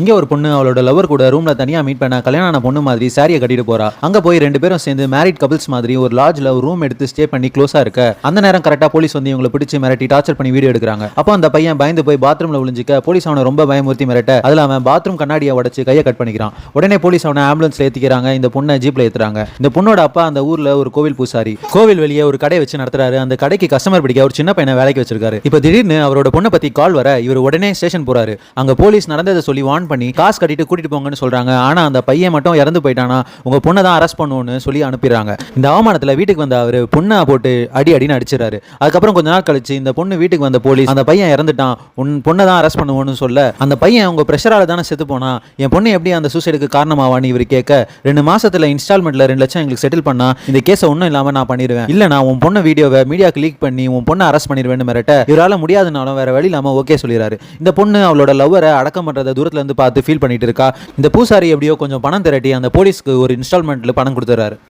இங்கே ஒரு பொண்ணு அவளோட லவர் கூட ரூம்ல தனியாக மீட் பண்ண கல்யாணம் ஆன பொண்ணு மாதிரி சாரியை கட்டிட்டு போறா. அங்கே போய் ரெண்டு பேரும் சேர்ந்து மேரிட் கபிள்ஸ் மாதிரி ஒரு லாட்ஜில் ஒரு ரூம் எடுத்து ஸ்டே பண்ணி க்ளோஸா இருக்க. அந்த நேரம் கரெக்டாக போலீஸ் வந்து இவங்களை பிடிச்சி மிரட்டி டார்ச்சர் பண்ணி வீடியோ எடுக்கிறாங்க. அப்போ அந்த பையன் பயந்து போய் பாத்ரூம்ல ஒழிஞ்சிக்க போலீஸ் அவனை ரொம்ப பயமுறுத்தி மிரட்ட அதில் அவன் பாத்ரூம் கண்ணாடியை உடச்சு கையை கட் பண்ணிக்கிறான். உடனே போலீஸ் அவனை ஆம்புலன்ஸ்ல ஏத்திக்கிறாங்க இந்த பொண்ணை ஜீப்ல ஏத்துறாங்க. இந்த பொண்ணோட அப்பா அந்த ஊர்ல ஒரு கோவில் பூசாரி. கோவில் வெளியே ஒரு கடை வச்சு நடத்துறாரு. அந்த கடைக்கு கஸ்டமர் பிடிக்க ஒரு சின்ன பையனை வேலைக்கு வச்சிருக்காரு. இப்போ திடீர்னு அவரோட பொண்ணை பத்தி கால் வர இவர் உடனே ஸ்டேஷன் போறாரு. அங்க போலீஸ் நடந்ததை சொல்லி வான் பண்ணி காசு கட்டிட்டு கூட்டிட்டு போங்கன்னு சொல்றாங்க. ஆனா அந்த பையன் மட்டும் இறந்து போயிட்டானா? உங்க பொண்ணை தான் அரெஸ்ட் பண்ணுவோம்னு சொல்லி அனுப்பிடுறாங்க. இந்த அவமானத்துல வீட்டுக்கு வந்த அவர் பொண்ணை போட்டு அடி அடின்னு அடிச்சிடறாரு. அதுக்கப்புறம் கொஞ்ச நாள் கழிச்சு இந்த பொண்ணு வீட்டுக்கு வந்த போலீஸ் அந்த பையன் இறந்துட்டான். உன் பொண்ணை தான் அரெஸ்ட் பண்ணுவோம்னு சொல்ல அந்த பையன் உங்க ப்ரெஷரால தானே செத்து போனா? என் பொண்ணு எப்படி அந்த சூசைடுக்கு காரணமாவான்னு இவர் கேட்க ரெண்டு மாசத்துல இன்ஸ்டால்மெண்ட்ல ரெண்டு லட்சம் எங்களுக்கு செட்டில் பண்ணா இந்த கேஸை ஒன்றும் இல்லாம நான் பண்ணிடுவேன். இல்ல நான் உன் பொண்ணு வீடியோவை மீடியாக்கு லீக் பண்ணி உன் பொண்ணை அரெஸ்ட் பண்ணிடுவேன்னு மிரட்ட இவரால முடியாதுனாலும் வேற வழி இல்லாம ஓகே சொல்லிடுறாரு. இந்த பொண்ணு அவளோட லவ்வரை அடக்கம் பண்றதை தூரத்துல இருந்து பார்த்து ஃபீல் பண்ணிட்டு இருக்கா? இந்த பூசாரி எப்படியோ கொஞ்சம் பணம் திரட்டி அந்த போலீஸ்க்கு ஒரு இன்ஸ்டால்மெண்ட்ல பணம் கொடுத்துறாரு.